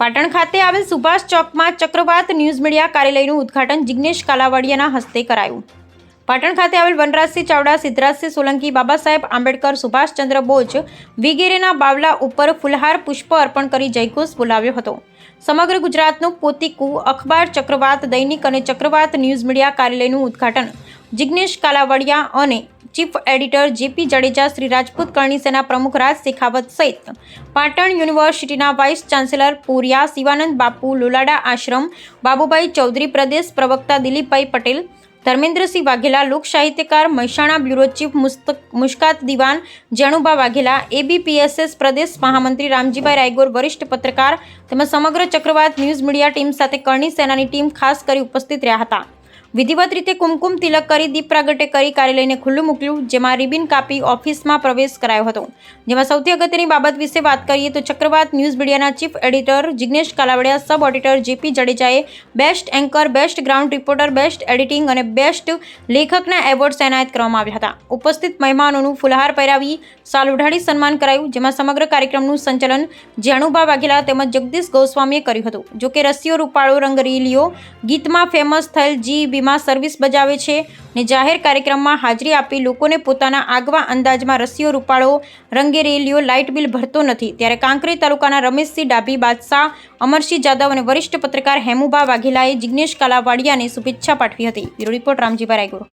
પાટણ ખાતે આવેલ સુભાષ ચોકમાં ચક્રવાત ન્યૂઝ મીડિયા કાર્યાલયનું ઉદ્ઘાટન જિગ્નેશ કાલાવાડિયાના હસ્તે કરાયું. પાટણ ખાતે આવેલ વનરાજસિંહ ચાવડા, સિદ્ધરાજસિંહ સોલંકી, બાબા સાહેબ આંબેડકર, સુભાષચંદ્ર બોઝ, વગેરેના બાવલા ઉપર ફુલહાર પુષ્પ અર્પણ કરી જયઘોષ બોલાવ્યો હતો. સમગ્ર ગુજરાતનું પોતિકુ, અખબાર ચક્રવાત, દૈનિક અને ચક્રવાત ન્યૂઝ મીડિયા કાર્યાલયનું ઉદ્ઘાટન. જિગ્નેશ કાલાવડિયા અને chief editor JP Jadeja, Shri Rajput Karni Sena પ્રમુખ રાજ શેખાવત સહિત પાટણ યુનિવર્સિટીના વાઇસ ચાન્સેલર પૂર્યા શિવાનંદ બાપુ, લોલાડા આશ્રમ, બાબુભાઈ ચૌધરી પ્રદેશ પ્રવક્તા દિલીપભાઈ પટેલ ધર્મેન્દ્રસિંહ વાઘેલા લોક સાહિત્યકાર, મહેસાણા બ્યુરો ચીફ મુસ્તક મુશ્કાત દિવાન જણુબા વાઘેલા, એબીપીએસએસ પ્રદેશ મહામંત્રી રામજીભાઈ રાયગોર, વરિષ્ઠ પત્રકાર તેમજ સમગ્ર ચક્રવાત ન્યૂઝ મીડિયા ટીમ સાથે કરણી સેનાની ટીમ ખાસ કરી ઉપસ્થિત રહ્યા હતા. વિધિવત રીતે કુમકુમ તિલક કરી દીપ પ્રાગટ્ય કરી કાર્યાલયને ખુલ્લું મૂક્યું, જેમાં રિબિન કાપી ઓફિસમાં પ્રવેશ કરાયો હતો. જેમાં સૌથી અગત્યની બાબત વિશે વાત કરીએ તો ચક્રવાત ન્યૂઝ મીડિયાના chief editor Jignesh Kalavadiya, sub auditor JP જાડેજાએ best anchor, best ground reporter, best editing અને બેસ્ટ લેખકના એવોર્ડ્સ એનાયત કરવામાં આવ્યા હતા. ઉપસ્થિત મહેમાનોનું ફુલહાર પહેરાવી સાલ ઉઢાડી સન્માન કરાયું, જેમાં સમગ્ર કાર્યક્રમનું સંચાલન જાણુબા વાઘેલા તેમજ જગદીશ ગોસ્વામીએ કર્યું હતું. જોકે રસીઓ રૂપાળો રંગરીલીઓ ગીતમાં ફેમસ થયેલ જી. બીમાં સર્વિસ બજાવે છે ને જાહેર કાર્યક્રમમાં હાજરી આપી લોકોને પોતાના આગવા અંદાજમાં રસીઓ રૂપાળો રંગે રેલીઓ, લાઇટ બિલ ભરતો નથી. ત્યારે કાંકરી તાલુકાના રમેશસિંહ ડાભી બાદશાહ, અમરસિંહ જાદવ અને વરિષ્ઠ પત્રકાર હેમુભા વાઘેલાએ જિગ્નેશ કાલાવાડિયાને શુભેચ્છા પાઠવી હતી. Bureau report Ramjibhai Raygur.